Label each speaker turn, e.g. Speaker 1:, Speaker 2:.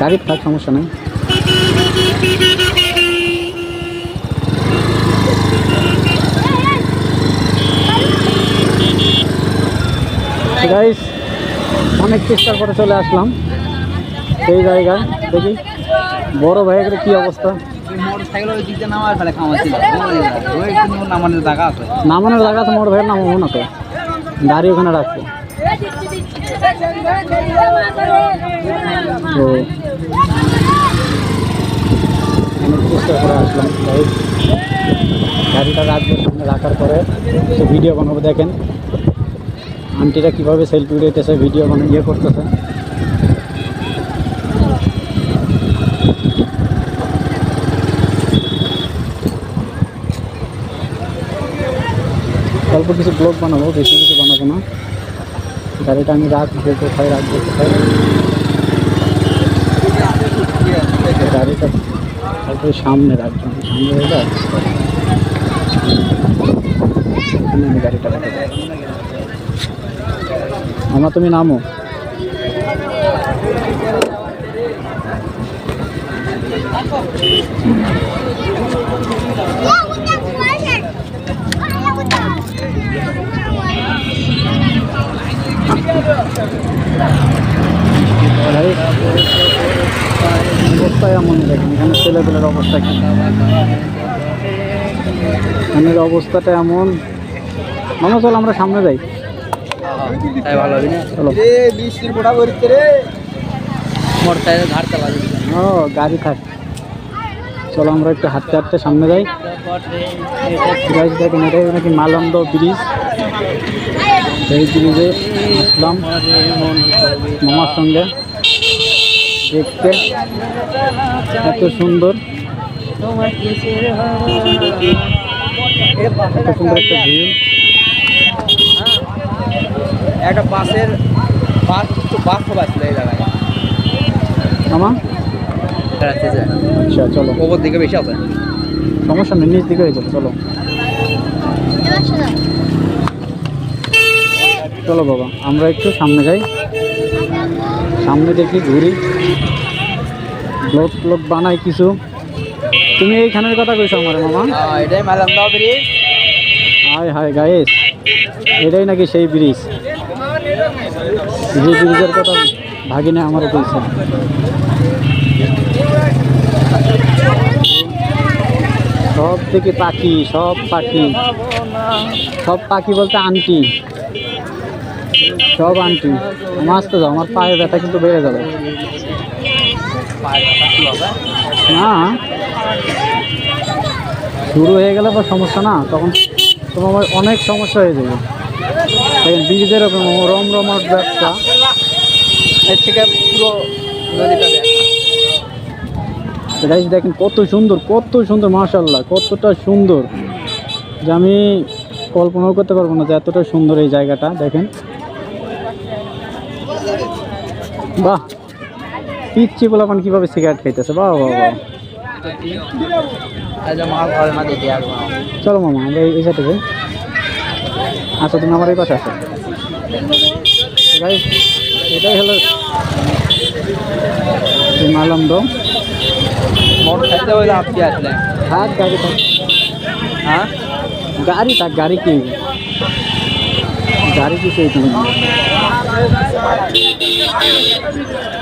Speaker 1: গাড়ির থাক সমস্যা নেই। গাইস অনেক চেষ্টার করে চলে আসলাম সেই জায়গায়। দেখি বড় ভাইয়ের কি অবস্থা?
Speaker 2: নামানোর জায়গা আছে।
Speaker 1: মোর ভাইয়ের নামাবো না তো গাড়ি ওখানে রাখব তো অনেক চেষ্টা করে আসলাম guys। গাড়িটা রাখব সামনে রাখার পরে তো ভিডিও বানাবো দেখেন আন্টিরা কীভাবে সেলফি উঠাইতেছে ভিডিও বানিয়ে ইয়ে করতেছে অল্প কিছু ব্লগ বানাবো বেশি কিছু বানাবো না গাড়িটা আমি রাখব কোথায় রাখব, কোথায় গাড়িটা তারপরে সামনে রাখব সামনে রেখে আমি গাড়িটা আমার তুমি নামো গাড়ি অবস্থা এমন দেখেন এখানে ছেলেপেলের অবস্থা কি? এখানের অবস্থাটা এমন। মামা চল আমরা সামনে যাই। চলো। ও গাড়ি থাক। চলো আমরা একটু হাঁটতে হাঁটতে সামনে যাই। দেখেন এটাই নাকি মালন্দ ব্রিজ। এই ব্রিজে আসলাম। মামার সঙ্গে। দেখতে। এত সুন্দর। এত সুন্দর একটা ভিউ
Speaker 2: একটা বাসের বাস বাস বাসছিল এই জায়গায়।
Speaker 1: মামা? আচ্ছা চলো।
Speaker 2: ওপর দিকে বেশি আছে।
Speaker 1: সমস্যা নেই নিচ দিকে হয়ে যাবে চলো। চলো বাবা আমরা একটু সামনে যাই। সামনে দেখি ঘুরি। ব্লগ ব্লগ বানাই কিছু। তুমি এইখানের কথা কইছো আমার মামা।
Speaker 2: এটাই ব্রিজ।
Speaker 1: হায় হায় গায়েস এটাই নাকি সেই ব্রিজ। যে ব্রিজের কথা ভাগিনে আমারও কইছে। সব থেকে পাখি সব পাখি। সব পাখি বলতে আন্টি। সব আন্টি। আসতে যাও আমার পায়ে ব্যথা কিন্তু বেড়ে যাবে। না। শুরু হয়ে গেলে বা সমস্যা না, তখন তোমার অনেক সমস্যা হয়ে যাবে। দেখেন ব্রিজের রম রমর ব্যবসা।
Speaker 2: এর থেকে পুরো
Speaker 1: দেখেন কত সুন্দর কত সুন্দর মাশাল্লাহ কতটা সুন্দর। যে আমি কল্পনাও করতে পারব না যে এতটা সুন্দর এই জায়গাটা, দেখেন। বাহ। পিচ্ছি বলে এখন কীভাবে সিগারেট খাইতেছে? বাহ বাহ বাহ। চলো মামা আমরা এই- সাইডে যাই। আচ্ছা তুমি আমার এই পাশে আসো। এটাই হলো
Speaker 2: আপনি আসলে
Speaker 1: থাক গাড়ি থাক।
Speaker 2: হ্যাঁ?
Speaker 1: গাড়ি থাক গাড়ি কি? গাড়ি কিছু এইখানে নেই।